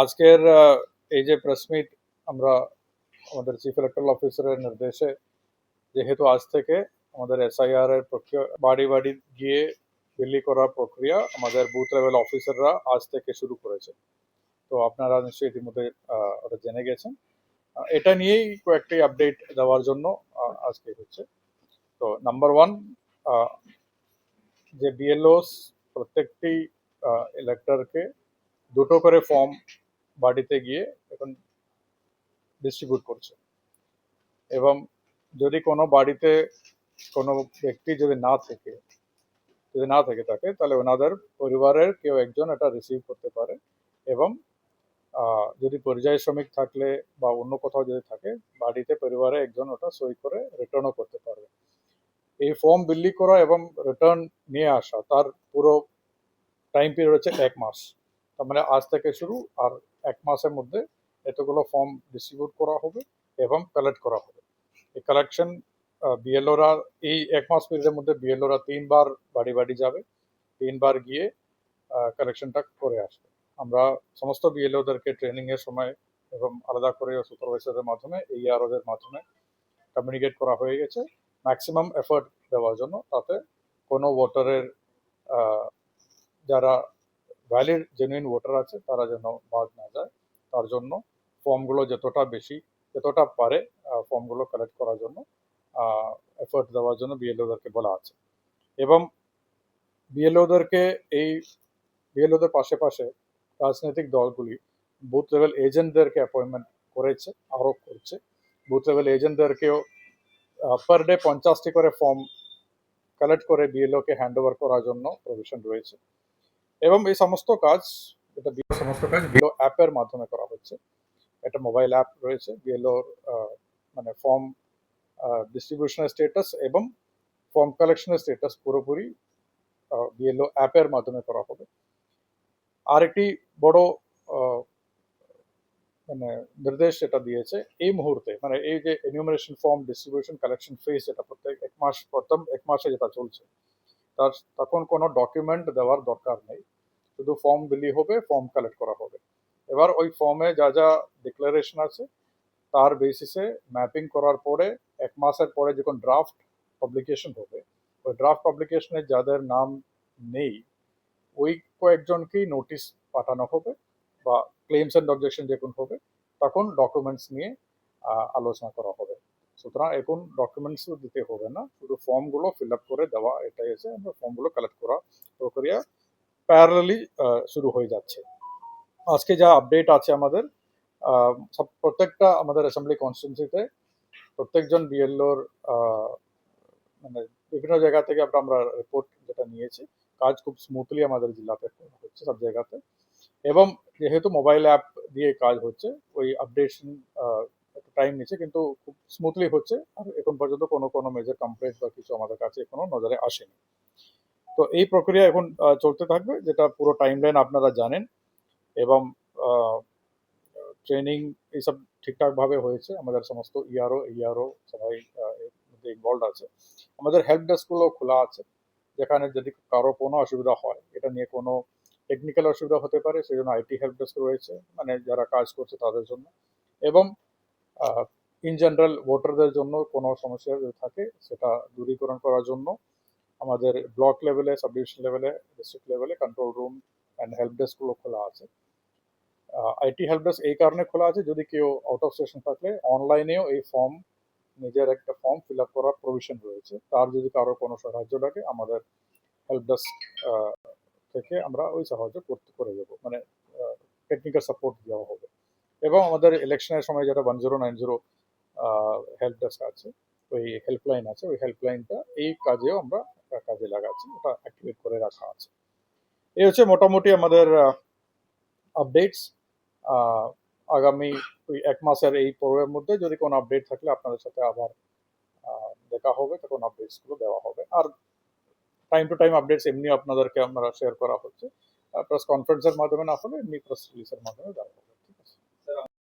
আজকের এই যে প্রেস মিট আমরা আমাদের চিফ ইলেকট্রাল অফিসারের নির্দেশে, যেহেতু আজ থেকে আমাদের এসআইআর এর প্রক্রিয়া বাড়ি বাড়ি গিয়ে বিলি করার প্রক্রিয়া আমাদের বুথ লেভেল অফিসাররা আজ থেকে শুরু করেছে। তো আপনারা নিশ্চয়ই ইতিমধ্যে ওটা জেনে গেছেন। এটা নিয়েই কয়েকটি আপডেট দেওয়ার জন্য আজকে হচ্ছে। তো নাম্বার ওয়ান যে বিএলওস প্রত্যেকটি ইলেক্টরকে দুটো করে ফর্ম বাড়িতে গিয়ে এখন ডিস্ট্রিবিউট করছে। এবং যদি কোনো বাড়িতে কোনো ব্যক্তি যদি না থেকে, যদি না থেকে থাকে, তাহলে ওনাদের পরিবারের কেউ একজন এটা রিসিভ করতে পারে এবং যদি পরিযায়ী শ্রমিক থাকলে বা অন্য কোথাও যদি থাকে, বাড়িতে পরিবারে একজন ওটা সই করে রিটার্নও করতে পারবে। এই ফর্ম বিলি করা এবং রিটার্ন নিয়ে আসা, তার পুরো টাইম পিরিয়ড হচ্ছে এক মাস। তার মানে আজ থেকে শুরু আর এক মাসের মধ্যে এতগুলো ফর্ম ডিস্ট্রিবিউট করা হবে এবং কালেক্ট করা হবে। এই কালেকশন বিএলওরা এই এক মাস পিরিয়ডের মধ্যে বিএলওরা তিনবার বাড়ি বাড়ি যাবে, তিনবার গিয়ে কালেকশনটা করে আসবে। আমরা সমস্ত বিএলওদেরকে ট্রেনিং এর সময় এবং আলাদা করে সুপারভাইজারের মাধ্যমে এই আরোদের মাধ্যমে কমিউনিকেট করা হয়ে গেছে। ম্যাক্সিমাম এফোর্ট দেওয়ার জন্য তাতে কোনো ভোটারের যারা ভ্যালিড জেনুইন ভোটার আছে, তারা যেন বাদ না যায়। তার জন্য ফর্মগুলো যতটা বেশি, যতটা পারে ফর্মগুলো কালেক্ট করার জন্য এফোর্ট দেওয়ার জন্য বিএলওদেরকে বলা আছে। এবং বিএলওদেরকে এই বিএলওদের পাশে পাশে রাজনৈতিক দলগুলি বুথ লেভেল এজেন্টদেরকে অ্যাপয়েন্টমেন্ট করেছে আরও করছে। বুথ লেভেল এজেন্টদেরকেও পার ডে পঞ্চাশটি করে ফর্ম কালেক্ট করে বিএলওকে হ্যান্ড ওভার করার জন্য প্রভিশন রয়েছে। এবং এই সমস্ত কাজ এটা বিএলও সমস্ত কাজ বিএলও অ্যাপের মাধ্যমে করা হচ্ছে। একটা মোবাইল অ্যাপ রয়েছে বিএলওর মানে ফর্ম ডিস্ট্রিবিউশনের স্টেটাস এবং ফর্ম কালেকশনের স্টেটাস পুরোপুরি বিএলও অ্যাপের মাধ্যমে করা হবে। আরেকটি বড় মানে নির্দেশ যেটা দিয়েছে এই মুহূর্তে মানে এই যে enumeration form distribution collection phase যেটা প্রত্যেক এক মাস প্রথম এক মাসে যেটা চলছে তার তখন কোনো ডকুমেন্ট দেওয়ার দরকার নেই। শুধু ফর্ম বিলি হবে ফর্ম কালেক্ট করা হবে। এবার ওই ফর্মে যা যা ডিক্লারেশন আছে, তার বেসিসে ম্যাপিং করার পরে এক মাসের পরে যখন ড্রাফট পাবলিকেশন হবে, ওই ড্রাফট পাবলিকেশনে যাদের নাম নেই, ওই কয়েকজনকেই নোটিশ পাঠানো হবে বা ক্লেমস অ্যান্ড অবজেকশন যখন হবে, তখন ডকুমেন্টস নিয়ে আলোচনা করা হবে। সুতরাং এখন ডকুমেন্টসও দিতে হবে না, শুধু ফর্মগুলো ফিল আপ করে দেওয়া, এটাই আছে আমরা ফর্মগুলো কালেক্ট করা প্রক্রিয়া। প্যারালি শুরু হয়ে যাচ্ছে। আজকে যা আপডেট আছে আমাদের সব প্রত্যেকটা আমাদের অ্যাসেম্বলি কনস্টিটুন্সিতে প্রত্যেকজন বিএলওর মানে বিভিন্ন জায়গা থেকে আমরা রিপোর্ট যেটা নিয়েছি, কাজ খুব স্মুথলি আমাদের জেলাতে হচ্ছে সব জায়গাতে। এবং যেহেতু মোবাইল অ্যাপ দিয়ে কাজ হচ্ছে, ওই আপডেশন টাইম নিচ্ছে, কিন্তু খুব স্মুথলি হচ্ছে। আর এখন পর্যন্ত কোনো কোনো মেজর কমপ্লেন্ট বা কিছু আমাদের কাছে এখনও নজরে আসেনি। তো এই প্রক্রিয়া এখন চলতে থাকবে, যেটা পুরো টাইমলাইন আপনারা জানেন এবং ট্রেনিং এইসব ঠিকঠাকভাবে হয়েছে। আমাদের সমস্ত E ইআরও ইআরও সবাই মধ্যে ইনভলভ আছে। আমাদের হেল্প ডেস্কগুলো খোলা আছে, যেখানে যদি কারও কোনো অসুবিধা হয়, এটা নিয়ে কোনো টেকনিক্যাল অসুবিধা হতে পারে সেই জন্য আইটি হেল্প ডেস্ক রয়েছে মানে যারা কাজ করছে তাদের জন্য। এবং ইন জেনারেল ভোটারদের জন্য কোনো সমস্যা যদি থাকে, সেটা দূরীকরণ করার জন্য আমাদের ব্লক লেভেলে সাব ডিভিশন লেভেলে ডিস্ট্রিক্ট লেভেলে কন্ট্রোল রুম অ্যান্ড হেল্প ডেস্কগুলো খোলা আছে। আইটি হেল্প ডেস্ক এই কারণে খোলা আছে, যদি কেউ আউট অফ স্টেশন থাকলে অনলাইনেও এই ফর্ম নিজের একটা ফর্ম ফিল আপ করার প্রভিশন রয়েছে। তার যদি কারও কোনো সাহায্য লাগে, আমাদের হেল্প ডেস্ক থেকে আমরা ওই সাহায্য করতে, করে দেবো। মানে টেকনিক্যাল সাপোর্ট দেওয়া হবে। এবং আমাদের ইলেকশনের সময় যেটা one zero nine zero help desk আছে, ওই হেল্পলাইন আছে, ওই হেল্পলাইনটা এই কাজেও আমরা কাজে লাগাচ্ছি, ওটা অ্যাক্টিভেট করে রাখা আছে। এই হচ্ছে মোটামুটি আমাদের আপডেটস আগামী ওই এক মাসের এই পর্বের মধ্যে যদি কোনো আপডেট থাকলে আপনাদের সাথে আবার দেখা হবে, তখন আপডেটসগুলো দেওয়া হবে। আর টাইম টু টাইম আপডেটস এমনি আপনাদেরকে আমরা শেয়ার করা হচ্ছে। প্রেস কনফারেন্সের মাধ্যমে না হলে, এমনি প্রেস রিলিজের মাধ্যমে দেওয়া হবে।